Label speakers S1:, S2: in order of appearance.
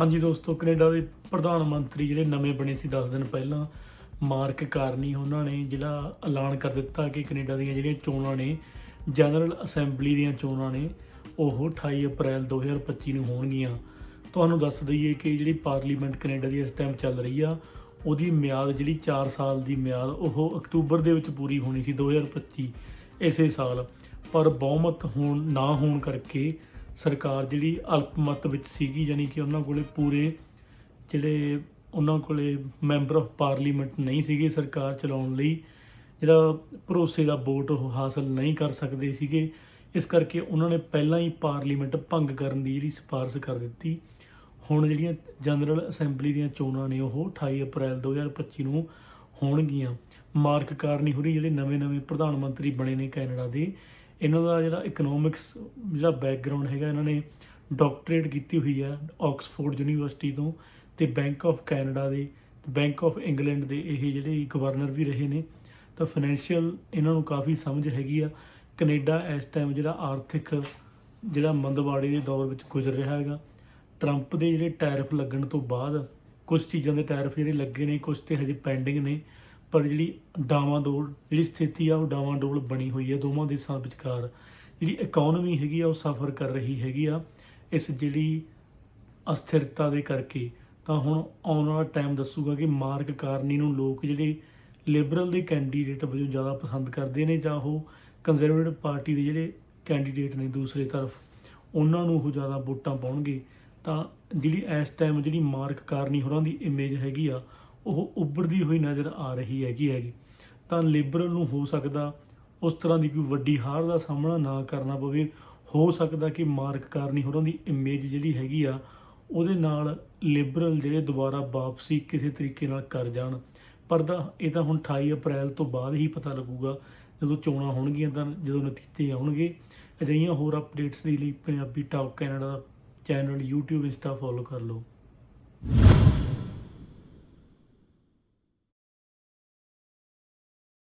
S1: ਹਾਂਜੀ ਦੋਸਤੋ, ਕੈਨੇਡਾ ਦੇ ਪ੍ਰਧਾਨ ਮੰਤਰੀ ਜਿਹੜੇ ਨਵੇਂ ਬਣੇ ਸੀ 10 ਦਿਨ ਪਹਿਲਾਂ, ਮਾਰਕ ਕਾਰਨੀ ਉਹਨਾਂ ਨੇ ਜਿਹੜਾ ਐਲਾਨ ਕਰ ਦਿੱਤਾ ਕਿ ਕੈਨੇਡਾ ਦੀਆਂ ਜਿਹੜੀਆਂ ਚੋਣਾਂ ਨੇ, ਜਨਰਲ ਅਸੈਂਬਲੀ ਦੀਆਂ ਚੋਣਾਂ ਨੇ, ਉਹ 28 ਅਪ੍ਰੈਲ 2025 ਨੂੰ ਹੋਣਗੀਆਂ। ਤੁਹਾਨੂੰ ਦੱਸ ਦਈਏ ਕਿ ਜਿਹੜੀ ਪਾਰਲੀਮੈਂਟ ਕੈਨੇਡਾ ਦੀ ਇਸ ਟਾਈਮ ਚੱਲ ਰਹੀ ਆ, ਉਹਦੀ ਮਿਆਦ ਜਿਹੜੀ 4 ਸਾਲ ਦੀ ਮਿਆਦ, ਉਹ ਅਕਤੂਬਰ ਦੇ ਵਿੱਚ ਪੂਰੀ ਹੋਣੀ ਸੀ 2025 ਇਸੇ ਸਾਲ। ਪਰ ਬਹੁਮਤ ਹੋਣ ਨਾ ਹੋਣ ਕਰਕੇ ਸਰਕਾਰ ਜਿਹੜੀ ਅਲਪਮਤ ਵਿੱਚ ਸੀਗੀ ਯਾਨੀ ਕਿ ਉਹਨਾਂ ਕੋਲੇ ਪੂਰੇ ਜਿਹੜੇ ਉਹਨਾਂ ਕੋਲੇ ਮੈਂਬਰ ਆਫ ਪਾਰਲੀਮੈਂਟ ਨਹੀਂ ਸੀਗੇ ਸਰਕਾਰ ਚਲਾਉਣ ਲਈ, ਜਿਹੜਾ ਭਰੋਸੇ ਦਾ ਵੋਟ ਉਹ ਹਾਸਲ ਨਹੀਂ ਕਰ ਸਕਦੇ ਸੀਗੇ, ਇਸ ਕਰਕੇ ਉਹਨਾਂ ਨੇ ਪਹਿਲਾਂ ਹੀ ਪਾਰਲੀਮੈਂਟ ਭੰਗ ਕਰਨ ਦੀ ਜਿਹੜੀ ਸਿਫਾਰਿਸ਼ ਕਰ ਦਿੱਤੀ। ਹੁਣ ਜਿਹੜੀਆਂ ਜਨਰਲ ਅਸੈਂਬਲੀ ਦੀਆਂ ਚੋਣਾਂ ਨੇ, ਉਹ 28 ਅਪ੍ਰੈਲ 2025 ਨੂੰ ਹੋਣਗੀਆਂ। ਮਾਰਕ ਕਾਰਨੀ ਹੋਰੀ ਜਿਹੜੇ ਨਵੇਂ-ਨਵੇਂ ਪ੍ਰਧਾਨ ਮੰਤਰੀ ਬਣੇ ਨੇ ਕੈਨੇਡਾ ਦੇ ਇਹਨਾਂ ਦਾ ਜਿਹੜਾ ਇਕਨੋਮਿਕਸ ਜਿਹੜਾ ਬੈਕਗ੍ਰਾਉਂਡ ਹੈਗਾ, ਇਹਨਾਂ ਨੇ ਡਾਕਟਰੇਟ ਕੀਤੀ ਹੋਈ ਹੈ ਆਕਸਫੋਰਡ ਯੂਨੀਵਰਸਿਟੀ ਤੋਂ ਤੇ ਬੈਂਕ ਆਫ ਕੈਨੇਡਾ ਦੇ ਬੈਂਕ ਆਫ ਇੰਗਲੈਂਡ ਦੇ ਇਹ ਜਿਹੜੇ ਗਵਰਨਰ ਵੀ ਰਹੇ ਨੇ, ਤਾਂ ਫਾਈਨੈਂਸ਼ੀਅਲ ਇਹਨਾਂ ਨੂੰ ਕਾਫੀ ਸਮਝ ਹੈਗੀ ਆ। ਕੈਨੇਡਾ ਇਸ ਟਾਈਮ ਜਿਹੜਾ ਆਰਥਿਕ ਜਿਹੜਾ ਮੰਦਵਾੜੇ ਦੇ ਦੌਰ ਵਿੱਚ ਗੁਜ਼ਰ ਰਿਹਾ ਹੈਗਾ। ਟਰੰਪ ਦੇ ਜਿਹੜੇ ਟੈਰਿਫ ਲੱਗਣ ਤੋਂ ਬਾਅਦ ਕੁਝ ਚੀਜ਼ਾਂ ਦੇ ਟੈਰਿਫ ਜਿਹੜੇ ਲੱਗੇ ਨੇ ਕੁਝ ਤੇ ਹਜੇ ਪੈਂਡਿੰਗ ਨੇ। ਪਰ ਜਿਹੜੀ ਡਾਵਾਂਡੋਲ ਜਿਹੜੀ ਸਥਿਤੀ ਆ, ਉਹ ਡਾਵਾਂਡੋਲ ਬਣੀ ਹੋਈ ਹੈ ਦੋਵਾਂ ਦੇਸ਼ਾਂ ਵਿਚਕਾਰ। ਜਿਹੜੀ ਇਕਨੋਮੀ ਹੈਗੀ ਆ, ਉਹ ਸਫਰ ਕਰ ਰਹੀ ਹੈਗੀ ਆ। ਇਸ ਜਿਹੜੀ ਅਸਥਿਰਤਾ ਦੇ ਕਰਕੇ, ਤਾਂ ਹੁਣ ਆਉਣ ਵਾਲਾ ਟਾਈਮ ਦੱਸੂਗਾ ਕਿ ਮਾਰਕ ਕਾਰਨੀ ਨੂੰ ਲੋਕ ਜਿਹੜੇ ਲਿਬਰਲ ਦੇ ਕੈਂਡੀਡੇਟ ਵਜੋਂ ਜ਼ਿਆਦਾ ਪਸੰਦ ਕਰਦੇ ਨੇ ਜਾਂ ਉਹ ਕੰਜ਼ਰਵੇਟਿਵ ਪਾਰਟੀ ਦੇ ਜਿਹੜੇ ਕੈਂਡੀਡੇਟ ਨੇ ਦੂਸਰੇ ਤਰਫ, ਉਹਨਾਂ ਨੂੰ ਉਹ ਜ਼ਿਆਦਾ ਵੋਟਾਂ ਪਾਉਣਗੇ। ਤਾਂ ਜਿਹੜੀ ਇਸ ਟਾਈਮ ਜਿਹੜੀ ਮਾਰਕ ਕਾਰਨੀ ਹੋਰਾਂ ਦੀ ਇਮੇਜ ਹੈਗੀ ਆ ਉਹ ਉੱਭਰਦੀ ਹੋਈ ਨਜ਼ਰ ਆ ਰਹੀ ਹੈਗੀ ਹੈਗੀ। ਤਾਂ ਲਿਬਰਲ ਨੂੰ ਹੋ ਸਕਦਾ ਉਸ ਤਰ੍ਹਾਂ ਦੀ ਕੋਈ ਵੱਡੀ ਹਾਰ ਦਾ ਸਾਹਮਣਾ ਨਾ ਕਰਨਾ ਪਵੇ। ਹੋ ਸਕਦਾ ਕਿ ਮਾਰਕ ਕਾਰਨੀ ਹੋਰਾਂ ਦੀ ਇਮੇਜ ਜਿਹੜੀ ਹੈਗੀ ਆ, ਉਹਦੇ ਨਾਲ ਲਿਬਰਲ ਜਿਹੜੇ ਦੁਬਾਰਾ ਵਾਪਸੀ ਕਿਸੇ ਤਰੀਕੇ ਨਾਲ ਕਰ ਜਾਣ। ਪਰ ਦਾ ਇਹ ਤਾਂ ਹੁਣ 28 ਅਪ੍ਰੈਲ ਤੋਂ ਬਾਅਦ ਹੀ ਪਤਾ ਲੱਗੂਗਾ। ਜਦੋਂ ਚੋਣਾਂ ਹੋਣਗੀਆਂ ਤਾਂ ਜਦੋਂ ਨਤੀਜੇ ਆਉਣਗੇ। ਅਜਿਹੀਆਂ ਹੋਰ ਅਪਡੇਟਸ ਦੇ ਲਈ ਪੰਜਾਬੀ ਟਾਕ ਕੈਨੇਡਾ ਦਾ ਚੈਨਲ YouTube ਇੰਸਟਾ ਫੋਲੋ ਕਰ ਲਓ।